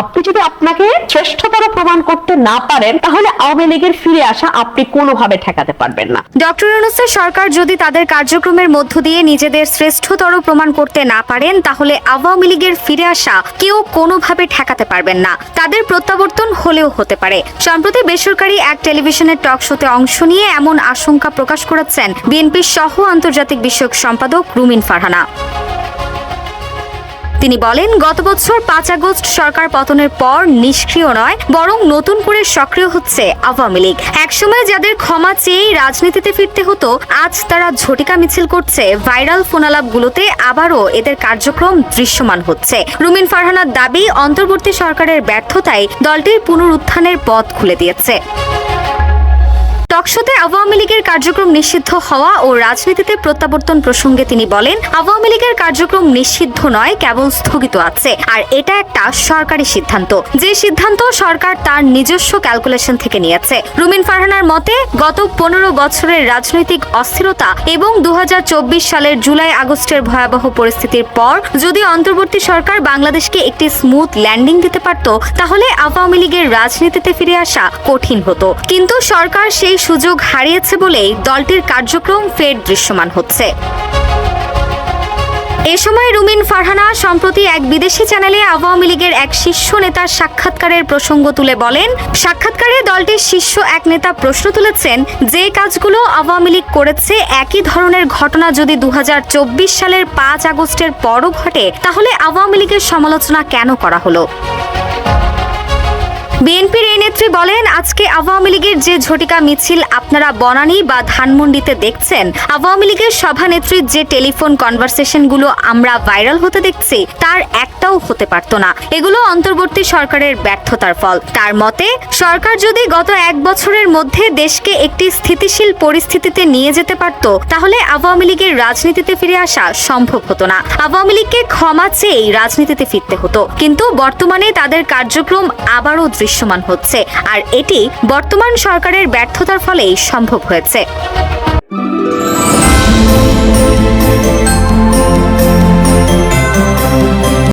আপনি যদি আপনাকে শ্রেষ্ঠতর প্রমাণ করতে না পারেন, তাহলে আওয়ামী লীগের ফিরে আসা আপনি কোনোভাবে ঠেকাতে পারবেন না। ডক্টর ইউনুসের সরকার যদি তাদের কার্যক্রমের মধ্য দিয়ে নিজেদের শ্রেষ্ঠতর প্রমাণ করতে না পারেন, তাহলে আওয়ামী লীগের ফিরে আসা কেউ কোনোভাবে ঠেকাতে পারবেন না। তাদের প্রত্যাবর্তন হলেও হতে পারে। সম্প্রতি বেসরকারি এক টেলিভিশনের টক শোতে অংশ নিয়ে এমন আশঙ্কা প্রকাশ করেছেন বিএনপির সহ আন্তর্জাতিক বিষয়ক সম্পাদক রুমিন ফারহানা। তিনি বলেন, গত বছর পাঁচ আগস্ট সরকার পতনের পর নিষ্ক্রিয় নয়, বরং নতুন করে সক্রিয় হচ্ছে আওয়ামী লীগ। একসময় যাদের ক্ষমা চেয়েই রাজনীতিতে ফিরতে হতো, আজ তারা ঝটিকা মিছিল করছে। ভাইরাল ফোনালাপগুলোতে আবারও এদের কার্যক্রম দৃশ্যমান হচ্ছে। রুমিন ফারহানার দাবি, অন্তর্বর্তী সরকারের ব্যর্থতায় দলটির পুনরুত্থানের পথ খুলে দিয়েছে। টকশোতে আওয়ামী লীগের কার্যক্রম নিষিদ্ধ হওয়া ও রাজনীতিতে প্রত্যাবর্তন প্রসঙ্গে তিনি বলেন, আওয়ামী লীগের কার্যক্রম নিষিদ্ধ নয়, কেবল স্থগিত আছে। আর এটা একটা সরকারি সিদ্ধান্ত। যে সিদ্ধান্ত সরকার তার নিজস্ব ক্যালকুলেশন থেকে নিয়েছে। রুমিন ফারহানার মতে, গত পনেরো বছরের রাজনৈতিক অস্থিরতা এবং দু হাজার চব্বিশ সালের জুলাই আগস্টের ভয়াবহ পরিস্থিতির পর যদি অন্তর্বর্তী সরকার বাংলাদেশকে একটি স্মুথ ল্যান্ডিং দিতে পারত, তাহলে আওয়ামী লীগের রাজনীতিতে ফিরে আসা কঠিন হতো। কিন্তু সরকার সেই সুযোগ হারিয়েছে বলেই দলটির কার্যক্রম ফের দৃশ্যমান হচ্ছে। এ সময় রুমিন ফারহানা সম্প্রতি এক বিদেশি চ্যানেলে আওয়ামী লীগের এক শীর্ষ নেতার সাক্ষাৎকারের প্রসঙ্গ তুলে বলেন, সাক্ষাৎকারে দলটির শীর্ষ এক নেতা প্রশ্ন তুলেছেন, যে কাজগুলো আওয়ামী লীগ করেছে একই ধরনের ঘটনা যদি দু হাজার চব্বিশ সালের পাঁচ আগস্টের পরও ঘটে, তাহলে আওয়ামী লীগের সমালোচনা কেন করা হলো? বিএনপির এই নেত্রী বলেন, আজকে আওয়ামী লীগের যে ঝটিকা মিছিল আপনারা বনানী বা ধানমন্ডিতে দেখছেন, আওয়ামী লীগের সভানেত্রীর যে টেলিফোন কনভারসেশনগুলো আমরা ভাইরাল হতে দেখছি, তার একটাও হতে পারতো না। এগুলো অন্তর্বর্তী সরকারের ব্যর্থতার ফল। তার মতে, সরকার যদি গত এক বছরের মধ্যে দেশকে একটি স্থিতিশীল পরিস্থিতিতে নিয়ে যেতে পারত, তাহলে আওয়ামী লীগের রাজনীতিতে ফিরে আসা সম্ভব হতো না। আওয়ামী লীগকে ক্ষমা চেয়েই রাজনীতিতে ফিরতে হতো। কিন্তু বর্তমানে তাদের কার্যক্রম আবারও দৃশ্যমান হচ্ছে আর এটি বর্তমান সরকারের ব্যর্থতার ফলেই সম্ভব হয়েছে।